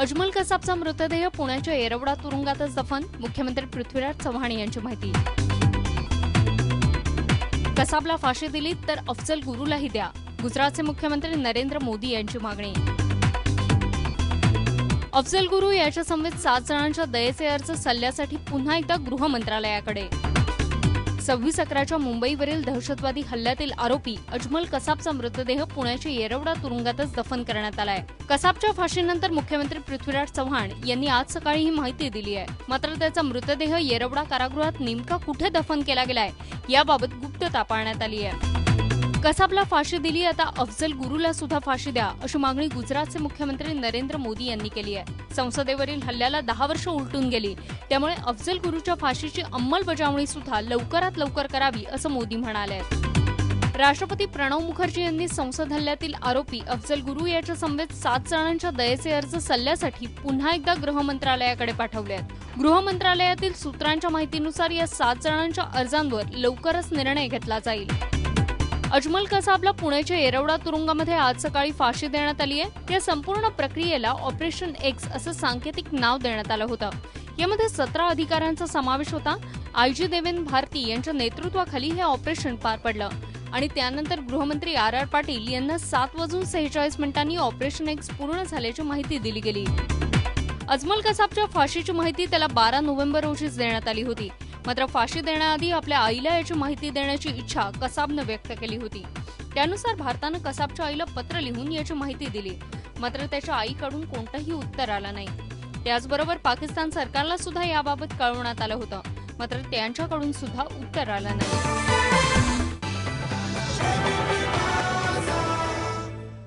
अजमल कसाबचा मृतदेह पुण्याच्या येरवडा तुरुंगातच दफन मुख्यमंत्री पृथ्वीराज चव्हाण यांची माहिती. कसाबला फाशी दिली तर अफजल गुरुलाही द्या. गुजरातचे मुख्यमंत्री नरेंद्र मोदी यांची मागणी. अफजल गुरु याच्या समवेत सात जणांच्या दयेचे अर्ज सल्ल्यासाठी पुन्हा एकदा गृह मंत्रालयाकडे. सव्वीस अकराच्या मुंबईवरील दहशतवादी हल्ल्यातील आरोपी अजमल कसाबचा मृतदेह पुण्याच्या येरवडा तुरुंगातच दफन करण्यात आलाय. कसाबच्या फाशीनंतर मुख्यमंत्री पृथ्वीराज चव्हाण यांनी आज सकाळी ही माहिती दिली आहे. मात्र त्याचा मृतदेह येरवडा कारागृहात नेमका कुठे दफन केला गेलाय याबाबत गुप्तता पाळण्यात आली आहे. कसाबला फाशी दिली आता अफजल गुरुला सुद्धा फाशी द्या अशी मागणी गुजरातचे मुख्यमंत्री नरेंद्र मोदी यांनी केली आहे. संसदेवरील हल्ल्याला दहा वर्ष उलटून गेली. त्यामुळे अफजल गुरुच्या फाशीची अंमलबजावणी सुद्धा लवकरात लवकर करावी असं मोदी म्हणाले आहेत. राष्ट्रपती प्रणव मुखर्जी यांनी संसद हल्ल्यातील आरोपी अफजल गुरु याच्या समवेत सात जणांच्या दयेचे अर्ज सल्ल्यासाठी पुन्हा एकदा गृह मंत्रालयाकडे पाठवले आहेत गृह मंत्रालयातील सूत्रांच्या माहितीनुसार या सात जणांच्या अर्जांवर लवकरच निर्णय घेतला जाईल. अजमल कसाबला पुण्याच्या येरवडा तुरुंगामध्ये आज सकाळी फाशी देण्यात आली आहे? या संपूर्ण प्रक्रियेला ऑपरेशन एक्स असं सांकेतिक नाव देण्यात आलं होतं. यामध्ये सतरा अधिकाऱ्यांचा समावेश होता. आय जी देवेंद्र भारती यांच्या नेतृत्वाखाली हे ऑपरेशन पार पडलं. आणि त्यानंतर गृहमंत्री आर आर पाटील यांना सात वाजून सेहेचाळीस मिनिटांनी ऑपरेशन एक्स पूर्ण झाल्याची माहिती दिली गेली. अजमल कसाबच्या फाशीची माहिती त्याला बारा नोव्हेंबर रोजीच देण्यात आली होती. मात्र फाशी देण्याआधी आपल्या आईला याची माहिती देण्याची इच्छा कसाबनं व्यक्त केली होती. त्यानुसार भारतानं कसाबच्या आईला पत्र लिहून याची माहिती दिली. मात्र त्याच्या आईकडून कोणतंही उत्तर आलं नाही. त्याचबरोबर पाकिस्तान सरकारला सुद्धा याबाबत कळवण्यात आलं होतं. मात्र त्यांच्याकडून सुद्धा उत्तर आलं नाही.